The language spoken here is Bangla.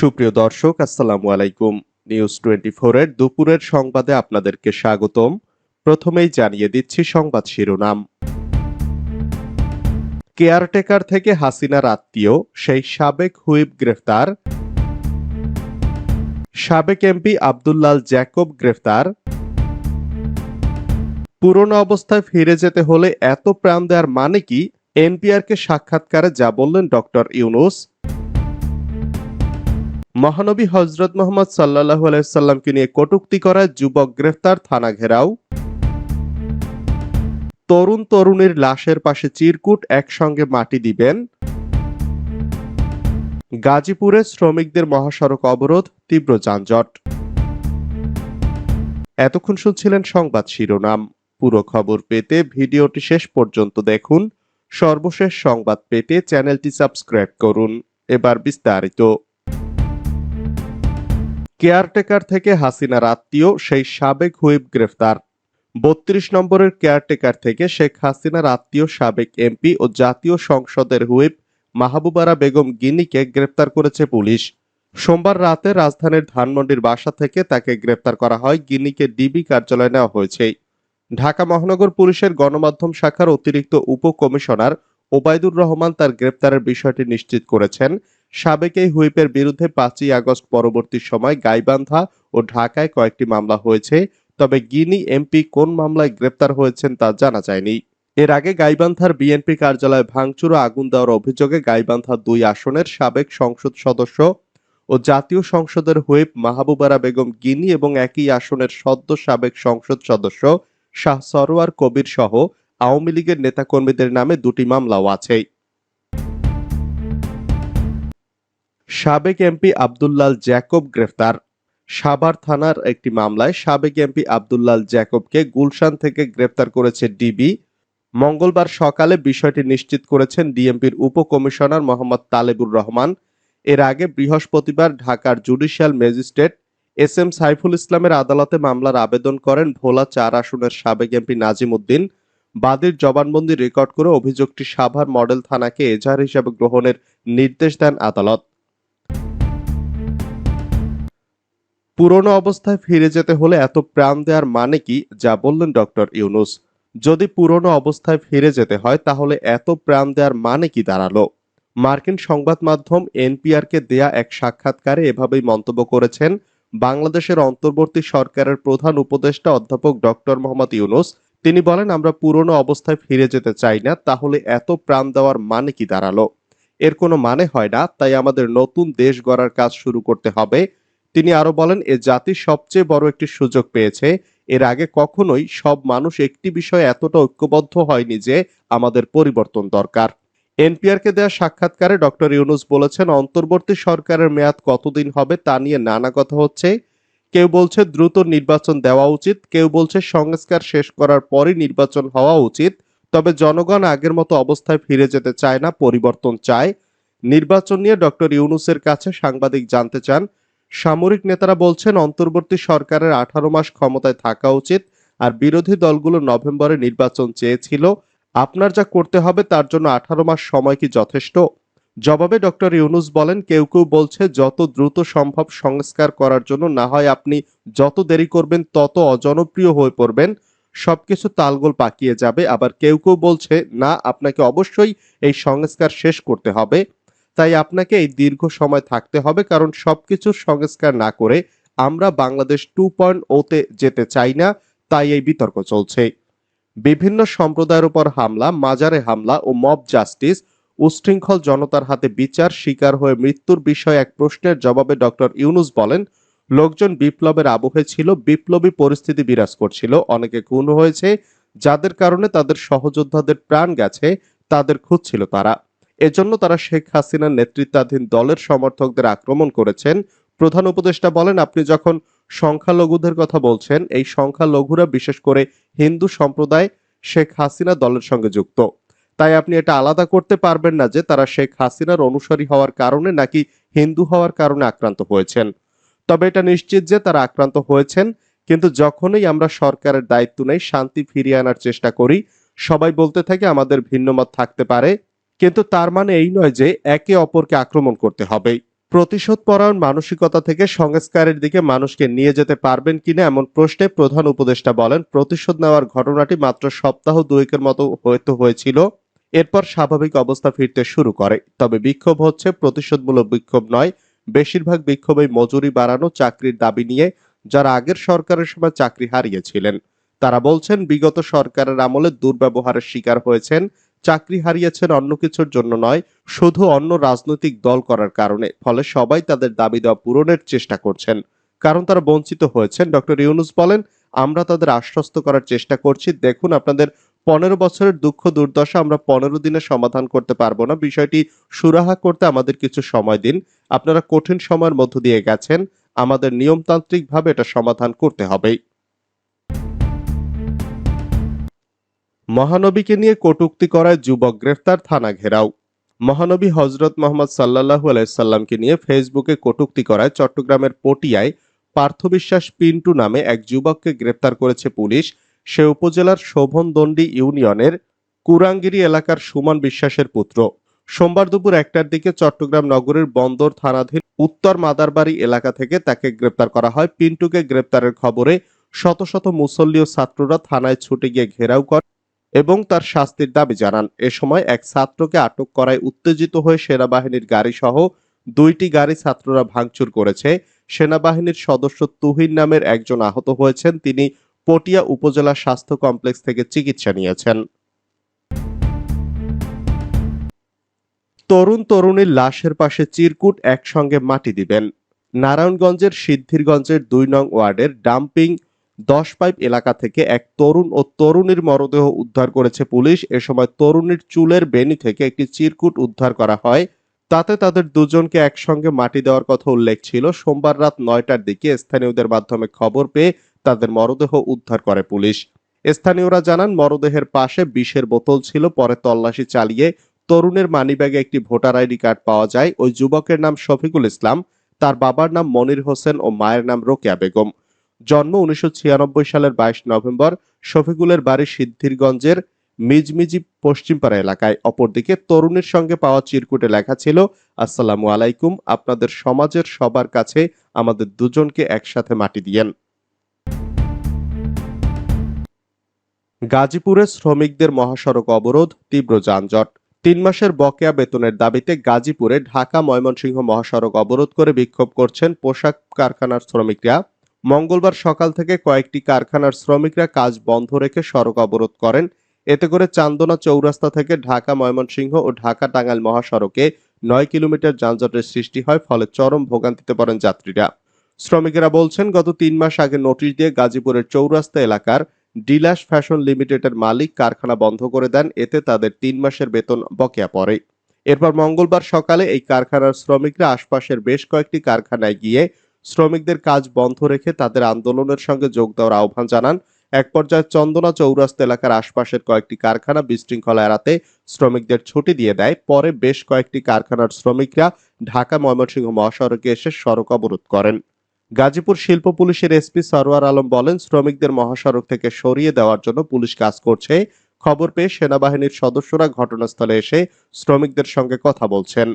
সুপ্রিয় দর্শক, আসসালামু আলাইকুম। নিউজ টোয়েন্টি এর দুপুরের সংবাদে আপনাদেরকে স্বাগতম। প্রথমেই জানিয়ে দিচ্ছি সংবাদ শিরোনাম। কেয়ারটেকার থেকে হাসিনার আত্মীয়, সেই সাবেক হুইপ গ্রেফতার। সাবেক এমপি আবদুল্লাল জ্যাকব গ্রেফতার। পুরনো অবস্থায় ফিরে যেতে হলে এত প্রাণ দেওয়ার মানে কি? এনপিআরকে সাক্ষাৎকারে যা বললেন ডক্টর ইউনুস মহানবী হজরত মোহাম্মদ সাল্লাহ আলাইসাল্লামকে নিয়ে কটুক্তি করায় যুবক গ্রেফতার থানা ঘেরাও। তরুণ তরুণীর লাশের পাশে চিরকুট একসঙ্গে মাটি দিবেন। গাজীপুরে শ্রমিকদের মহাসড়ক অবরোধ, তীব্র যানজট। এতক্ষণ শুনছিলেন সংবাদ শিরোনাম। পুরো খবর পেতে ভিডিওটি শেষ পর্যন্ত দেখুন। সর্বশেষ সংবাদ পেতে চ্যানেলটি সাবস্ক্রাইব করুন। এবার বিস্তারিত। কেয়ারটেকার থেকে হাসিনার আত্মীয় সেই সাবেক হুইপ গ্রেফতার। বত্রিশ নম্বরের কেয়ারটেকার থেকে শেখ হাসিনার আত্মীয় সাবেক এমপি ও জাতীয় সংসদের হুইপ মাহবুবারা বেগম গিনিকে গ্রেপ্তার করেছে পুলিশ। সোমবার রাতে রাজধানীর ধানমন্ডির বাসা থেকে তাকে গ্রেপ্তার করা হয়। গিনিকে ডিবি কার্যালয়ে নেওয়া হয়েছে। ঢাকা মহানগর পুলিশের গণমাধ্যম শাখার অতিরিক্ত উপকমিশনার ওবায়দুর রহমান তার গ্রেপ্তারের বিষয়টি নিশ্চিত করেছেন। সাবেক এই হুইপের বিরুদ্ধে পাঁচই আগস্ট পরবর্তী সময় গাইবান্ধা ও ঢাকায় কয়েকটি মামলা হয়েছে, তবে গিনি এমপি কোন মামলায় গ্রেপ্তার হয়েছেন তা জানা যায়নি। এর আগে গাইবান্ধার বিএনপি কার্যালয়ে ভাঙচুর ও আগুন দেওয়ার অভিযোগে গাইবান্ধা দুই আসনের সাবেক সংসদ সদস্য ও জাতীয় সংসদের হুইপ মাহবুবারা বেগম গিনি এবং একই আসনের সদ্য সাবেক সংসদ সদস্য শাহ সরোয়ার কবির সহ আওয়ামী লীগের নেতাকর্মীদের নামে দুটি মামলাও আছে। সাবেক এমপি আবদুল্লাল জ্যাকব গ্রেফতার। সাভার থানার একটি মামলায় সাবেক এমপি আবদুল্লাল জ্যাকবকে গুলশান থেকে গ্রেফতার করেছে ডিবি। মঙ্গলবার সকালে বিষয়টি নিশ্চিত করেছেন ডিএমপির উপকমিশনার মোহাম্মদ তালেবুর রহমান। এর আগে বৃহস্পতিবার ঢাকার judicial magistrate S M Saiful ইসলামের আদালতে মামলার আবেদন করেন ভোলা চার আসনের সাবেক এমপি নাজিম উদ্দিন। বাদীর জবানবন্দি রেকর্ড করে অভিযোগটি সাভার মডেল থানাকে এজাহার হিসেবে গ্রহণের নির্দেশ দেন আদালত। পুরনো অবস্থায় ফিরে যেতে হলে এত প্রাণ দেওয়ার মানে কি, যা বললেন ডক্টর ইউনুস। যদি পুরনো অবস্থায় ফিরে যেতে হয়, তাহলে এত প্রাণ দেওয়ার মানে কি দাঁড়াল? মার্কিন সংবাদ মাধ্যম এনপিআরকে দেয়া এক সাক্ষাৎকারে এভাবেই মন্তব্য করেছেন, বাংলাদেশের অন্তর্বর্তী সরকারের প্রধান উপদেষ্টা অধ্যাপক ডক্টর মোহাম্মদ ইউনুস, তিনি বলেন, আমরা পুরনো অবস্থায় ফিরে যেতে চাই না, তাহলে এত প্রাণ দেওয়ার মানে কি দাঁড়াল? এর কোনো মানে হয় না, তাই আমাদের নতুন দেশ গড়ার কাজ শুরু করতে হবে তিনি আরও বলেন, এ জাতি সবচেয়ে বড় একটি সুযোগ পেয়েছে। এর আগে কখনোই সব মানুষ একটি বিষয়ে এতটা ঐক্যবদ্ধ হয়নি যে আমাদের পরিবর্তন দরকার। এনপিআরকে দেওয়া সাক্ষাৎকারে ডক্টর ইউনুস বলেছেন, অন্তর্বর্তী সরকারের মেয়াদ কতদিন হবে তা নিয়ে নানা কথা হচ্ছে। কেউ বলছে দ্রুত নির্বাচন দেওয়া উচিত, কেউ বলছে সংস্কার শেষ করার পরই নির্বাচন হওয়া উচিত। তবে জনগণ আগের মতো অবস্থায় ফিরে যেতে চায় না, পরিবর্তন চায়। নির্বাচন নিয়ে ডক্টর ইউনুসের কাছে সাংবাদিক জানতে চান সামরিক নেতারা বলছেন, অন্তর্বর্তী সরকারের আঠারো মাস ক্ষমতায় থাকা উচিত আর বিরোধী দলগুলো নভেম্বরে নির্বাচন চেয়েছিল। আপনার যা করতে হবে তার জন্য আঠারো মাস সময় কি যথেষ্ট? জবাবে ডক্টর ইউনুস বলেন, কেউ কেউ বলছে, যত দ্রুত সম্ভব সংস্কার করার জন্য, না হয় আপনি যত দেরি করবেন, তত অজনপ্রিয় হয়ে পড়বেন। সবকিছু তালগোল পাকিয়ে যাবে। আবার কেউ কেউ বলছে, না, আপনাকে অবশ্যই এই সংস্কার শেষ করতে হবে। তাই আপনাকে এই দীর্ঘ সময় থাকতে হবে কারণ সবকিছুর সংস্কার না করে আমরা বাংলাদেশ টু পয়েন্ট ওতে যেতে চাই না, তাই এই বিতর্ক চলছে। বিভিন্ন সম্প্রদায়ের উপর হামলা, মাজারে হামলা ও মব জাস্টিস উশৃঙ্খল জনতার হাতে বিচার, শিকার হয়ে মৃত্যুর বিষয়ে এক প্রশ্নের জবাবে ডক্টর ইউনুস বলেন, লোকজন বিপ্লবের আবহে ছিল, বিপ্লবী পরিস্থিতি বিরাজ করছিল। অনেকে খুন হয়েছে, যাদের কারণে তাদের সহযোদ্ধাদের প্রাণ গেছে, তাদের খুঁজছিল তারা। এজন্য তারা শেখ হাসিনার নেতৃত্বাধীন দলের সমর্থকদের আক্রমণ করেছেন। প্রধান উপদেষ্টা বলেন, আপনি যখন সংখ্যালঘুদের কথা বলছেন, এই সংখ্যালঘুরা বিশেষ করে হিন্দু সম্প্রদায় শেখ হাসিনা দলের সঙ্গে যুক্ত। তাই আপনি এটা আলাদা করতে পারবেন না যে তারা শেখ হাসিনার অনুসারী হওয়ার কারণে নাকি হিন্দু হওয়ার কারণে আক্রান্ত হয়েছেন। তবে এটা নিশ্চিত যে তারা আক্রান্ত হয়েছেন, কিন্তু যখনই আমরা সরকারের দায়িত্ব নেই, শান্তি ফিরিয়ে আনার চেষ্টা করি, সবাই বলতে থাকে আমাদের ভিন্নমত থাকতে পারে। কিন্তু তার মানে এই নয় যে একে অপরকে আক্রমণ করতে হবে। প্রতিশোধ পরায়ণ মানসিকতা থেকে সংস্কারের দিকে মানুষকে নিয়ে যেতে পারবেন কিনা এমন প্রশ্নে প্রধান উপদেষ্টা বলেন, প্রতিশোধ নেওয়ার ঘটনাটি মাত্র সপ্তাহ দুয়েকের মতো হয়তো হয়েছিল, এরপর স্বাভাবিক অবস্থা ফিরতে শুরু করে। তবে বিক্ষোভ হচ্ছে, প্রতিশোধমূলক বিক্ষোভ নয়, বেশিরভাগ বিক্ষোভে মজুরি বাড়ানো চাকরির দাবি নিয়ে যারা আগের সরকারের সময় চাকরি হারিয়েছিলেন। তারা বলছেন, বিগত সরকারের আমলে দুর্ব্যবহারের শিকার হয়েছেন চাকরি হারিয়েছেন অন্য কিছুর জন্য নয়, শুধু অন্য রাজনৈতিক দল করার কারণে। ফলে সবাই তাদের দাবি দেওয়া পূরণের চেষ্টা করছেন। কারণ তারা বঞ্চিত হয়েছেন। ডক্টর ইউনুস বলেন, আমরা তাদের আশ্বস্ত করার চেষ্টা করছি। দেখুন, আপনাদের পনেরো বছরের দুঃখ, দুর্দশা আমরা পনেরো দিনে সমাধান করতে পারব না। বিষয়টি সুরাহা করতে আমাদের কিছু সময় দিন। আপনারা কঠিন সময়ের মধ্য দিয়ে গেছেন। আমাদের নিয়মতান্ত্রিকভাবে এটা সমাধান করতে হবে মহানবীকে নিয়ে কটূক্তি করায় যুবক গ্রেফতার, থানা ঘেরাও। মহানবী হজরত মোহাম্মদ সাল্লাহু আলাইসাল্লামকে নিয়ে ফেসবুকে কটূক্তি করায় চট্টগ্রামের পটিয়ায় পার্থ বিশ্বাস পিন্টু নামে এক যুবককে গ্রেপ্তার করেছে পুলিশ। সে উপজেলার শোভনদণ্ডী ইউনিয়নের কুরাঙ্গিরি এলাকার সুমন বিশ্বাসের পুত্র। সোমবার দুপুর একটার দিকে চট্টগ্রাম নগরের বন্দর থানাধীন উত্তর মাদারবাড়ি এলাকা থেকে তাকে গ্রেপ্তার করা হয়। পিন্টুকে গ্রেপ্তারের খবরে শত শত মুসল্লি ও ছাত্ররা থানায় ছুটে গিয়ে ঘেরাও করে। এবং তার শাস্তির দাবি জানান। এ সময় এক ছাত্রকে আটক করায় উত্তেজিত হয়ে সেনাবাহিনীর গাড়ি সহ দুইটি গাড়ি ছাত্ররা ভাঙচুর করেছে। সেনাবাহিনীর সদস্য তুহিন নামের একজন আহত হয়েছেন। তিনি পটিয়া উপজেলা স্বাস্থ্য কমপ্লেক্স থেকে চিকিৎসা নিয়েছেন। তরুণ তরুণীর লাশের পাশে চিরকুট একসঙ্গে মাটি দিবেন। নারায়ণগঞ্জের সিদ্ধিরগঞ্জের দুই নং ওয়ার্ডের ডাম্পিং দশ পাইপ এলাকা থেকে এক তরুণ ও তরুণীর মরদেহ উদ্ধার করেছে পুলিশ। এ সময় তরুণীর চুলের বেনি থেকে একটি চিরকুট উদ্ধার করা হয়। তাতে তাদের দুজনকে একসঙ্গে মাটি দেওয়ার কথা উল্লেখ ছিল। সোমবার রাত নয়টার দিকে স্থানীয়দের মাধ্যমে খবর পেয়ে তাদের মরদেহ উদ্ধার করে পুলিশ। স্থানীয়রা জানান, মরদেহের পাশে বিষের বোতল ছিল। পরে তল্লাশি চালিয়ে তরুণের মানিব্যাগে একটি ভোটার আইডি কার্ড পাওয়া যায়। ওই যুবকের নাম শফিকুল ইসলাম। তার বাবার নাম মনির হোসেন ও মায়ের নাম রোকেয়া বেগম। জন্ম উনিশশো ছিয়ানব্বই সালের বাইশ নভেম্বর শফিকুলের বাড়ি সিদ্ধিরগঞ্জের মিজমিজি পশ্চিমপাড়া এলাকায়। অপরদিকে তরুণীর সঙ্গে পাওয়া চিরকুটে লেখা ছিল, আসসালামু আলাইকুম, আপনাদের সমাজের সবার কাছে আমাদের দুজনকে একসাথে মাটি দিয়েন। গাজীপুরে শ্রমিকদের মহাসড়ক অবরোধ, তীব্র যানজট। তিন মাসের বকেয়া বেতনের দাবিতে গাজীপুরে ঢাকা ময়মনসিংহ মহাসড়ক অবরোধ করে বিক্ষোভ করছেন পোশাক কারখানার শ্রমিকরা। মঙ্গলবার সকাল থেকে কয়েকটি কারখানার শ্রমিকরা কাজ বন্ধ রেখে সড়ক অবরোধ করেন। এতে করে চান্দনা চৌরাস্তা থেকে ঢাকা ময়মনসিংহ ও ঢাকা টাঙ্গাইল মহাসড়কে নয় কিলোমিটার যানজটের সৃষ্টি হয়, ফলে চরম ভোগান্তিতে পড়েন যাত্রীরা। শ্রমিকেরা বলছেন, গত তিন মাস আগে নোটিশ দিয়ে গাজীপুরের চৌরাস্তা এলাকার ডিলাস ফ্যাশন লিমিটেডের মালিক কারখানা বন্ধ করে দেন। এতে তাদের তিন মাসের বেতন বকেয়া পড়ে। এরপর মঙ্গলবার সকালে এই কারখানার শ্রমিকরা আশপাশের বেশ কয়েকটি কারখানায় গিয়ে শ্রমিকদের কাজ বন্ধ রেখে তাদের আন্দোলনের সঙ্গে যোগ দেওয়ার আহ্বান জানান। এক পর্যায়ে চন্দনা চৌরাস্তা এলাকার আশপাশের কয়েকটি কারখানা বিশৃঙ্খলা এড়াতে শ্রমিকদের ছুটি দিয়ে দেয়। পরে বেশ কয়েকটি কারখানার শ্রমিকরা ঢাকা, ময়মনসিংহ মহাসড়কে এসে সড়ক অবরোধ করেন। গাজীপুর শিল্প পুলিশের এসপি সরওয়ার আলম বলেন, শ্রমিকদের মহাসড়ক থেকে সরিয়ে দেওয়ার জন্য পুলিশ কাজ করছে। খবর পেয়ে সেনাবাহিনীর সদস্যরা ঘটনাস্থলে এসে শ্রমিকদের সঙ্গে কথা বলছেন।